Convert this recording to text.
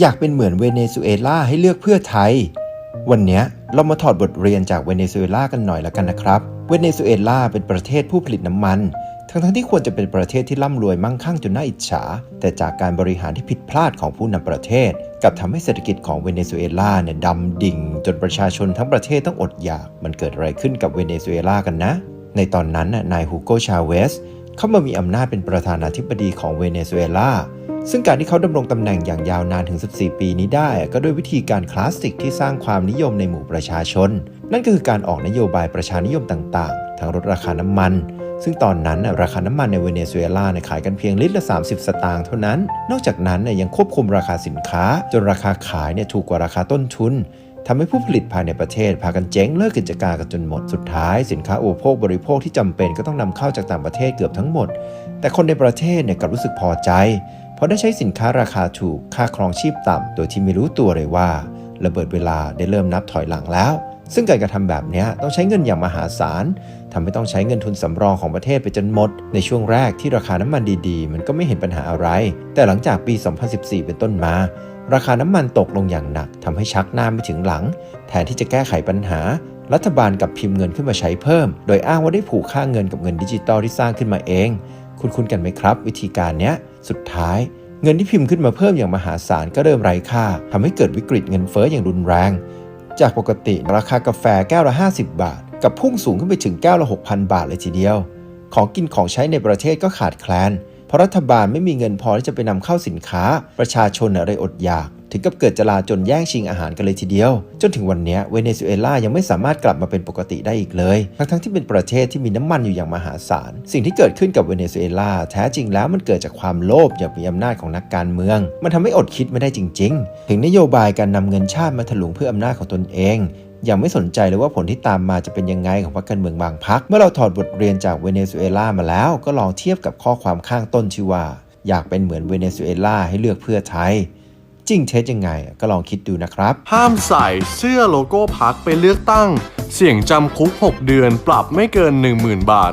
อยากเป็นเหมือนเวเนซุเอลาให้เลือกเพื่อไทย วันนี้เรามาถอดบทเรียนจากเวเนซุเอลากันหน่อยละกันนะครับ เวเนซุเอลาเป็นประเทศผู้ผลิตน้ำมัน ทั้งๆที่ควรจะเป็นประเทศที่ร่ำรวยมั่งคั่งจนน่าอิจฉา แต่จากการบริหารที่ผิดพลาดของผู้นำประเทศ กับทำให้เศรษฐกิจของเวเนซุเอลาเนี่ยดำดิ่ง จนประชาชนทั้งประเทศต้องอดอยาก มันเกิดอะไรขึ้นกับเวเนซุเอลากันนะ ในตอนนั้นน่ะนายฮูโกชาเวสเข้ามามีอำนาจเป็นประธานาธิบดีของเวเนซุเอลา ซึ่งการที่เขาดำรงตำแหน่งอย่างยาวนานถึง 14 ปีนี้ได้ ก็ด้วยวิธีการคลาสสิกที่สร้างความนิยมในหมู่ประชาชน นั่นก็คือการออกนโยบายประชานิยมต่างๆ ทั้งลดราคาน้ำมัน ซึ่งตอนนั้นราคาน้ำมันในเวเนซุเอลาขายกันเพียงลิตรละ 30 สตางค์เท่านั้น นอกจากนั้นยังควบคุมราคาสินค้า จนราคาขายถูกกว่าราคาต้นทุนทำให้ผู้ผลิตภายในประเทศ พากันเจ๊งเลิกกิจการกันจนหมดสุดท้าย สินค้าอุปโภคบริโภคที่จำเป็นก็ต้องนำเข้าจากต่างประเทศเกือบทั้งหมด แต่คนในประเทศเนี่ยกลับรู้สึกพอใจ เพราะได้ใช้สินค้าราคาถูกค่าครองชีพต่ำโดยที่ไม่รู้ตัวเลยว่า ระเบิดเวลาได้เริ่มนับถอยหลังแล้ว ซึ่งการกระทำแบบนี้ต้องใช้เงินอย่างมหาศาลทำให้ต้องใช้เงินทุนสำรองของประเทศไปจนหมด ในช่วงแรกที่ราคาน้ำมันดีๆ มันก็ไม่เห็นปัญหาอะไร แต่หลังจากปี 2014 เป็นต้นมา ราคาน้ำมันตกลงอย่างหนักทำให้ชักหน้าไม่ถึงหลัง แทนที่จะแก้ไขปัญหารัฐบาลกับพิมพ์เงินขึ้นมาใช้เพิ่ม โดยอ้างว่าได้ผูกค่าเงินกับเงินดิจิตอลที่สร้างขึ้นมาเอง คุณคุ้นกันไหมครับ วิธีการเนี้ยสุดท้าย เงินที่พิมพ์ขึ้นมาเพิ่มอย่างมหาศาลก็เริ่มไร้ค่าทำให้เกิดวิกฤตเงินเฟ้ออย่างรุนแรง จากปกติราคากาแฟแก้วละ 50 บาท กับพุ่งสูงขึ้นไปถึงแก้วละ 6,000 บาทเลยทีเดียว ของกินของใช้ในประเทศก็ขาดแคลน เพราะรัฐบาลไม่มีเงินพอที่จะไปนำเข้าสินค้า ประชาชนอะไรอดอยาก ถึงกับเกิดจลาจนแย่งชิงอาหารกันเลยทีเดียว จนถึงวันนี้เวเนซุเอลายังไม่สามารถกลับมาเป็นปกติได้อีกเลย ทั้งๆที่เป็นประเทศที่มีน้ำมันอยู่อย่างมหาศาล สิ่งที่เกิดขึ้นกับเวเนซุเอลาแท้จริงแล้วมันเกิดจากความโลภอยากมีอำนาจของนักการเมือง มันทำให้อดคิดไม่ได้จริง ๆ ถึงนโยบายการนำเงินชาติมาถลุงเพื่ออำนาจของตนเองยังไม่สนใจเลยว่าผลที่ตามมาจะเป็นยังไงของพรรคการเมืองบางพรรคเมื่อเราถอดบทเรียนจากเวเนซุเอลามาแล้วก็ลองเทียบกับข้อความข้างต้นชื่อว่า อยากเป็นเหมือนเวเนซุเอลาให้เลือกเพื่อไทย จริงเท็จยังไง ก็ลองคิดดูนะครับ ห้ามใส่เสื้อโลโก้พักไปเลือกตั้ง เสี่ยงจำคุก 6 เดือนปรับไม่เกิน 10,000 บาท